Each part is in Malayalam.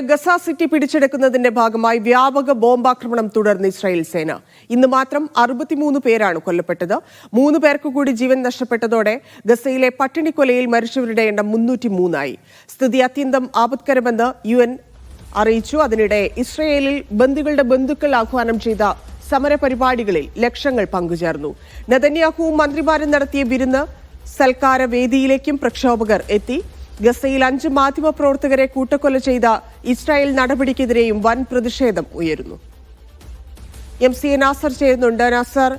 ഗസ സിറ്റി പിടിച്ചെടുക്കുന്നതിന്റെ ഭാഗമായി വ്യാപക ബോംബാക്രമണം തുടർന്ന് ഇസ്രായേൽ സേന. ഇന്ന് മാത്രം അറുപത്തിമൂന്ന് പേരാണ് കൊല്ലപ്പെട്ടത്. മൂന്ന് പേർക്ക് കൂടി ജീവൻ നഷ്ടപ്പെട്ടതോടെ ഗസയിലെ പട്ടിണിക്കൊലയിൽ മരിച്ചവരുടെ എണ്ണം മുന്നൂറ്റി മൂന്നായി സ്ഥിതി അത്യന്തം ആപത്കരമെന്ന് യു എൻ അറിയിച്ചു. അതിനിടെ ഇസ്രയേലിൽ ബന്ധുക്കളുടെ ബന്ധുക്കൾ ആഹ്വാനം ചെയ്ത സമരപരിപാടികളിൽ ലക്ഷങ്ങൾ പങ്കുചേർന്നു. നെതന്യാഹുവും മന്ത്രിമാരും നടത്തിയ വിരുന്ന് സൽക്കാര വേദിയിലേക്കും പ്രക്ഷോഭകർ എത്തി. ഗസയിൽ അഞ്ച് മാധ്യമ പ്രവർത്തകരെ കൂട്ടക്കൊല ചെയ്ത ഇസ്രായേൽ നടപടിക്കെതിരെയും വൻ പ്രതിഷേധം ഉയരുന്നു. എം സി നാസർ ചേരുന്നുണ്ട് നാസർ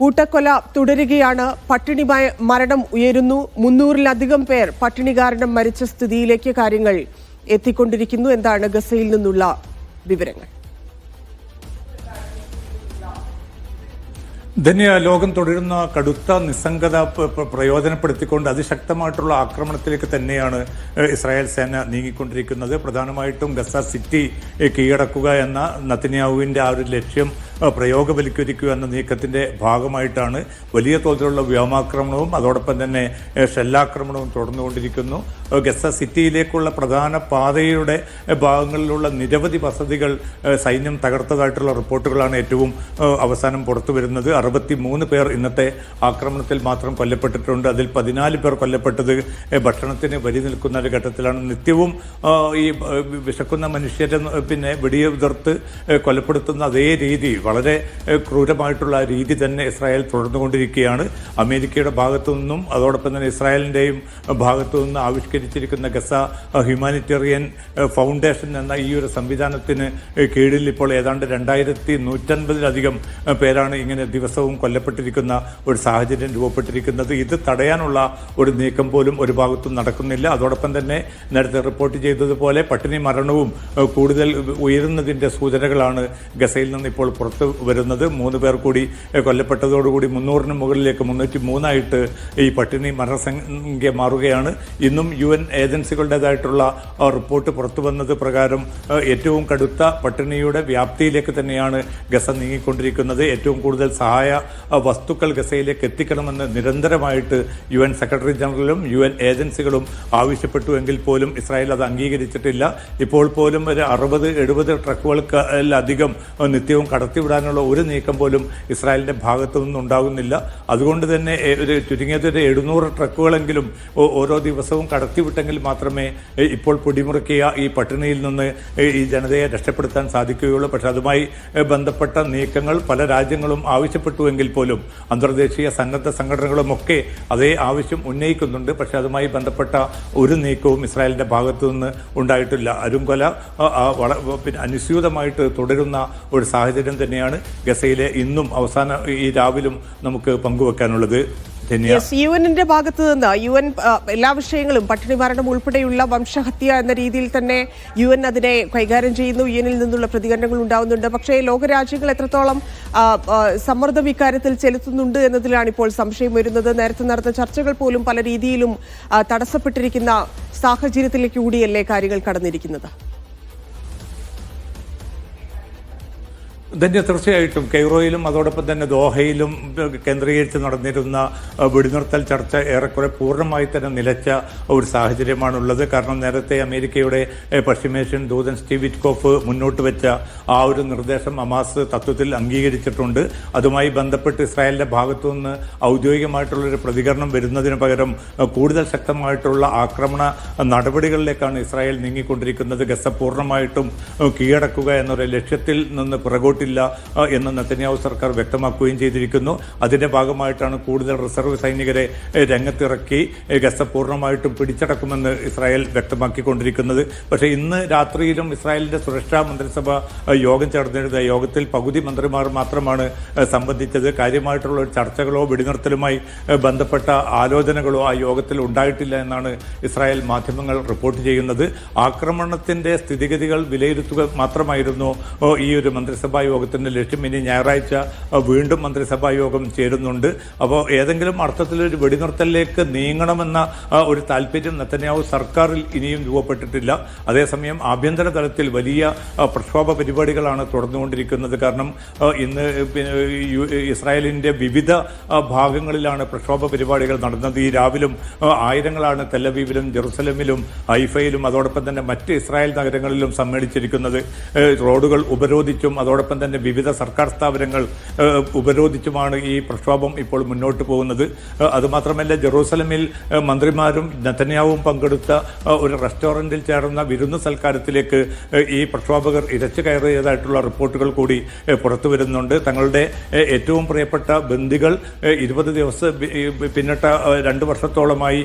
കൂട്ടക്കൊല തുടരുകയാണ്. പട്ടിണി മരണം ഉയരുന്നു. മുന്നൂറിലധികം പേർ പട്ടിണി കാരണം മരിച്ച സ്ഥിതിയിലേക്ക് കാര്യങ്ങൾ എത്തിക്കൊണ്ടിരിക്കുന്നു. എന്താണ് ഗസയിൽ നിന്നുള്ള വിവരങ്ങൾ? ധന്യ ലോകം തുടരുന്ന കടുത്ത നിസ്സംഗത പ്രയോജനപ്പെടുത്തിക്കൊണ്ട് അതിശക്തമായിട്ടുള്ള ആക്രമണത്തിലേക്ക് തന്നെയാണ് ഇസ്രായേൽ സേന നീങ്ങിക്കൊണ്ടിരിക്കുന്നത്. പ്രധാനമായിട്ടും ഗസ സിറ്റി കീഴടക്കുക എന്ന നത്തന്യാഹുവിന്റെ ആ ഒരു ലക്ഷ്യം പ്രയോഗവൽക്കരിക്കുക എന്ന നീക്കത്തിന്റെ ഭാഗമായിട്ടാണ് വലിയ തോതിലുള്ള വ്യോമാക്രമണവും അതോടൊപ്പം തന്നെ ഷെല്ലാക്രമണവും തുടർന്നുകൊണ്ടിരിക്കുന്നു. ഗസ സിറ്റിയിലേക്കുള്ള പ്രധാന പാതയുടെ ഭാഗങ്ങളിലുള്ള നിരവധി വസതികൾ സൈന്യം തകർത്തതായിട്ടുള്ള റിപ്പോർട്ടുകളാണ് ഏറ്റവും അവസാനം പുറത്തു വരുന്നത് അറുപത്തി മൂന്ന് പേർ ഇന്നത്തെ ആക്രമണത്തിൽ മാത്രം കൊല്ലപ്പെട്ടിട്ടുണ്ട്. അതിൽ പതിനാല് പേർ കൊല്ലപ്പെട്ടത് ഭക്ഷണത്തിന് വരി നിൽക്കുന്ന ഒരു ഘട്ടത്തിലാണ്. നിത്യവും ഈ വിശക്കുന്ന മനുഷ്യരെ പിന്നെ വെടിയുതിർത്ത് കൊലപ്പെടുത്തുന്ന അതേ രീതി വളരെ ക്രൂരമായിട്ടുള്ള രീതി തന്നെ ഇസ്രായേൽ തുടർന്നുകൊണ്ടിരിക്കുകയാണ്. അമേരിക്കയുടെ ഭാഗത്തു നിന്നും അതോടൊപ്പം തന്നെ ഇസ്രായേലിന്റെയും ഭാഗത്തു നിന്ന് ആവിഷ്കരിച്ചിരിക്കുന്ന ഗസ ഹ്യൂമാനിറ്റേറിയൻ ഫൗണ്ടേഷൻ എന്ന ഈ ഒരു സംവിധാനത്തിന് കീഴിൽ ഇപ്പോൾ ഏതാണ്ട് രണ്ടായിരത്തി നൂറ്റൻപതിലധികം പേരാണ് ഇങ്ങനെ ദിവസവും കൊല്ലപ്പെട്ടിരിക്കുന്ന ഒരു സാഹചര്യം രൂപപ്പെട്ടിരിക്കുന്നത്. ഇത് തടയാനുള്ള ഒരു നീക്കം പോലും ഒരു ഭാഗത്തും നടക്കുന്നില്ല. അതോടൊപ്പം തന്നെ നേരത്തെ റിപ്പോർട്ട് ചെയ്തതുപോലെ പട്ടിണി മരണവും കൂടുതൽ ഉയരുന്നതിന്റെ സൂചനകളാണ് ഗസയിൽ നിന്ന് ഇപ്പോൾ പുറത്തു വരുന്നത്. മൂന്ന് പേർ കൂടി കൊല്ലപ്പെട്ടതോടുകൂടി മുന്നൂറിന് മുകളിലേക്ക് മുന്നൂറ്റി മൂന്നായിട്ട് ഈ പട്ടിണി മരണസംഖ്യ മാറുകയാണ്. ഇന്നും യു എൻ ഏജൻസികളുടേതായിട്ടുള്ള റിപ്പോർട്ട് പുറത്തു വന്നത് പ്രകാരം ഏറ്റവും കടുത്ത പട്ടിണിയുടെ വ്യാപ്തിയിലേക്ക് തന്നെയാണ് ഗസ നീങ്ങിക്കൊണ്ടിരിക്കുന്നത്. ഏറ്റവും കൂടുതൽ സഹായ ആ, വസ്തുക്കൾ ഗസയിലേക്ക് എത്തിക്കണമെന്ന് നിരന്തരമായിട്ട് യു എൻ സെക്രട്ടറി ജനറലും യു എൻ ഏജൻസികളും ആവശ്യപ്പെട്ടു എങ്കിൽ പോലും ഇസ്രായേൽ അത് അംഗീകരിച്ചിട്ടില്ല. ഇപ്പോൾ പോലും ഒരു അറുപത് എഴുപത് ട്രക്കുകൾക്കധികം നിത്യവും കടത്തിവിടാനുള്ള ഒരു നീക്കം പോലും ഇസ്രായേലിന്റെ ഭാഗത്തു നിന്നും ഉണ്ടാകുന്നില്ല അതുകൊണ്ട് തന്നെ ഒരു ചുരുങ്ങിയത് ഒരു എഴുന്നൂറ് ട്രക്കുകളെങ്കിലും ഓരോ ദിവസവും കടത്തിവിട്ടെങ്കിൽ മാത്രമേ ഇപ്പോൾ പൊടിമുറുക്കിയ ഈ പട്ടിണിയിൽ നിന്ന് ഈ ജനതയെ രക്ഷപ്പെടുത്താൻ സാധിക്കുകയുള്ളൂ. പക്ഷെ അതുമായി ബന്ധപ്പെട്ട നീക്കങ്ങൾ പല രാജ്യങ്ങളും ആവശ്യപ്പെട്ടുവെങ്കിൽ പോലും അന്തർദേശീയ സന്നദ്ധ സംഘടനകളുമൊക്കെ അതേ ആവശ്യം ഉന്നയിക്കുന്നുണ്ട്. പക്ഷേ അതുമായി ബന്ധപ്പെട്ട ഒരു നീക്കവും ഇസ്രായേലിന്റെ ഭാഗത്തു നിന്ന് ഉണ്ടായിട്ടില്ല. അരുംകൊല പിന്നെ അനുസ്യൂതമായിട്ട് തുടരുന്ന ഒരു സാഹചര്യം തന്നെയാണ് ഗസയിലെ ഇന്നും അവസാന ഈ രാവിലും നമുക്ക് പങ്കുവെക്കാനുള്ളത്. യെസ് യു എന്നിന്റെ ഭാഗത്ത് നിന്ന് യു എൻ എല്ലാ വിഷയങ്ങളും പട്ടിണി മരണം ഉൾപ്പെടെയുള്ള വംശഹത്യ എന്ന രീതിയിൽ തന്നെ യു എൻ അതിനെ കൈകാര്യം ചെയ്യുന്നു. യു എന്നിൽ നിന്നുള്ള പ്രതികരണങ്ങൾ ഉണ്ടാവുന്നുണ്ട്. പക്ഷേ ലോകരാജ്യങ്ങൾ എത്രത്തോളം സമ്മർദ്ദം ഇക്കാര്യത്തിൽ ചെലുത്തുന്നുണ്ട് എന്നതിലാണ് ഇപ്പോൾ സംശയം വരുന്നത്. നേരത്തെ നടന്ന ചർച്ചകൾ പോലും പല രീതിയിലും തടസ്സപ്പെട്ടിരിക്കുന്ന സാഹചര്യത്തിലേക്ക് കൂടിയല്ലേ കാര്യങ്ങൾ കടന്നിരിക്കുന്നത്? ധന്യ തീർച്ചയായിട്ടും കെയ്റോയിലും അതോടൊപ്പം തന്നെ ദോഹയിലും കേന്ദ്രീകരിച്ച് നടന്നിരുന്ന വെടിനിർത്തൽ ചർച്ച ഏറെക്കുറെ പൂർണമായി തന്നെ നിലച്ച ഒരു സാഹചര്യമാണുള്ളത്. കാരണം നേരത്തെ അമേരിക്കയുടെ പശ്ചിമേഷ്യൻ ദൂതൻ സ്റ്റീവ് വിറ്റ്കോഫ് മുന്നോട്ട് വെച്ച ആ ഒരു നിർദ്ദേശം അമാസ് തത്വത്തിൽ അംഗീകരിച്ചിട്ടുണ്ട്. അതുമായി ബന്ധപ്പെട്ട് ഇസ്രായേലിന്റെ ഭാഗത്തു നിന്ന് ഔദ്യോഗികമായിട്ടുള്ളൊരു പ്രതികരണം വരുന്നതിന് പകരം കൂടുതൽ ശക്തമായിട്ടുള്ള ആക്രമണ നടപടികളിലേക്കാണ് ഇസ്രായേൽ നീങ്ങിക്കൊണ്ടിരിക്കുന്നത്. ഗസ പൂർണമായിട്ടും കീഴടക്കുക എന്നൊരു ലക്ഷ്യത്തിൽ നിന്ന് പുറകോട്ടില്ല അഹ്, എന്ന് നെത്തന്യാഹു സർക്കാർ വ്യക്തമാക്കുകയും ചെയ്തിരിക്കുന്നു. അതിന്റെ ഭാഗമായിട്ടാണ് കൂടുതൽ റിസർവ് സൈനികരെ രംഗത്തിറക്കി ഗസ പൂർണമായിട്ടും പിടിച്ചടക്കുമെന്ന് ഇസ്രായേൽ വ്യക്തമാക്കിക്കൊണ്ടിരിക്കുന്നത്. പക്ഷേ ഇന്ന് രാത്രിയിലും ഇസ്രായേലിന്റെ സുരക്ഷാ മന്ത്രിസഭ യോഗം ചേർന്നിരുന്ന യോഗത്തിൽ പകുതി മന്ത്രിമാർ മാത്രമാണ് സംബന്ധിച്ചത്. കാര്യമായിട്ടുള്ള ചർച്ചകളോ വെടിനിർത്തലുമായി ബന്ധപ്പെട്ട ആലോചനകളോ ആ യോഗത്തിൽ ഉണ്ടായിട്ടില്ല എന്നാണ് ഇസ്രായേൽ മാധ്യമങ്ങൾ റിപ്പോർട്ട് ചെയ്യുന്നത്. ആക്രമണത്തിന്റെ സ്ഥിതിഗതികൾ വിലയിരുത്തുക മാത്രമായിരുന്നു ഈ ഒരു മന്ത്രിസഭാ യോഗത്തിന്റെ ലക്ഷ്യം ഇനി ഞായറാഴ്ച വീണ്ടും മന്ത്രിസഭാ യോഗം ചേരുന്നുണ്ട്. അപ്പോൾ ഏതെങ്കിലും അർത്ഥത്തിൽ ഒരു വെടിനിർത്തലിലേക്ക് നീങ്ങണമെന്ന ഒരു താല്പര്യം നെത്തന്യാവ് സർക്കാരിൽ ഇനിയും രൂപപ്പെട്ടിട്ടില്ല. അതേസമയം ആഭ്യന്തര തലത്തിൽ വലിയ പ്രക്ഷോഭ പരിപാടികളാണ് തുടർന്നുകൊണ്ടിരിക്കുന്നത്. കാരണം ഇന്ന് ഇസ്രായേലിന്റെ വിവിധ ഭാഗങ്ങളിലാണ് പ്രക്ഷോഭ പരിപാടികൾ നടന്നത്. ഈ രാവിലും ആയിരങ്ങളാണ് തെല്ലവീവിലും ജെറുസലമിലും ഹൈഫയിലും അതോടൊപ്പം തന്നെ മറ്റ് ഇസ്രായേൽ നഗരങ്ങളിലും സമ്മേളിച്ചിരിക്കുന്നത്. റോഡുകൾ ഉപരോധിച്ചും അതോടൊപ്പം തന്നെ വിവിധ സർക്കാർ സ്ഥാപനങ്ങൾ ഉപരോധിച്ചുമാണ് ഈ പ്രക്ഷോഭം ഇപ്പോൾ മുന്നോട്ട് പോകുന്നത്. അതുമാത്രമല്ല ജെറൂസലമിൽ മന്ത്രിമാരും നെതന്യാവും പങ്കെടുത്ത ഒരു റെസ്റ്റോറന്റിൽ ചേർന്ന വിരുന്ന് സൽക്കാരത്തിലേക്ക് ഈ പ്രക്ഷോഭകർ ഇരച്ചു കയറിയതായിട്ടുള്ള റിപ്പോർട്ടുകൾ കൂടി പുറത്തു വരുന്നുണ്ട്. തങ്ങളുടെ ഏറ്റവും പ്രിയപ്പെട്ട ബന്ധികൾ ഇരുപത് ദിവസം പിന്നിട്ട രണ്ട് വർഷത്തോളമായി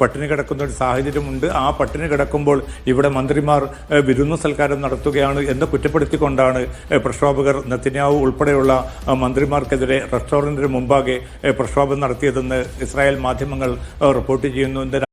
പട്ടിണി കിടക്കുന്ന ഒരു സാഹചര്യമുണ്ട്. ആ പട്ടിണി കിടക്കുമ്പോൾ ഇവിടെ മന്ത്രിമാർ വിരുന്ന് സൽക്കാരം നടത്തുകയാണ് എന്ന് കുറ്റപ്പെടുത്തിക്കൊണ്ടാണ് പ്രക്ഷോഭകർ നെത്തന്യാവു ഉൾപ്പെടെയുള്ള മന്ത്രിമാർക്കെതിരെ റെസ്റ്റോറന്റിന് മുമ്പാകെ പ്രക്ഷോഭം നടത്തിയതെന്ന് ഇസ്രായേൽ മാധ്യമങ്ങൾ റിപ്പോർട്ട് ചെയ്യുന്നു.